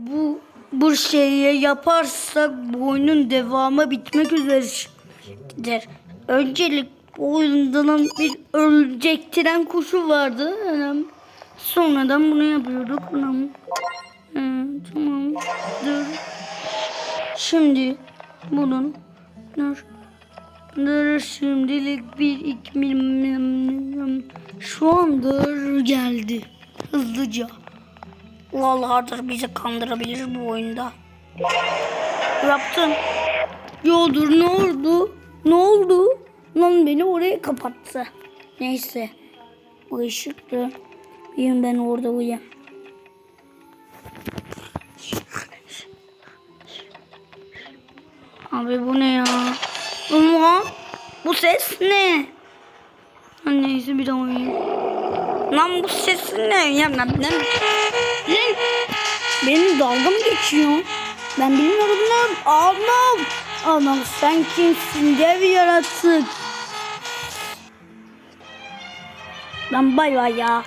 Bu bu şeyi yaparsak bu oyunun devamı bitmek üzeredir. Öncelik bu oyundan bir tren kuşu vardı. Sonradan bunu yapıyorduk. Hı, tamam. Dur. Şimdi bunun dur. Dur şimdilik bir iki milim şu anda geldi. Hızlıca. Vallahi bizi kandırabilir bu oyunda. Yaptın. Yoldur ne oldu? Ne oldu? Lan beni oraya kapattı. Neyse. Bu ışıklı. Uyuyayım ben orada uyuyayım. Abi bu ne ya? Ama bu ses ne? Neyse bir daha oynayayım. Lan bu ses ne? Ya ben, ben, benim dalga mı geçiyor? Ben bilmiyorum lan. Anam. Anam sen kimsin dev yaratık. Lan bay bay ya.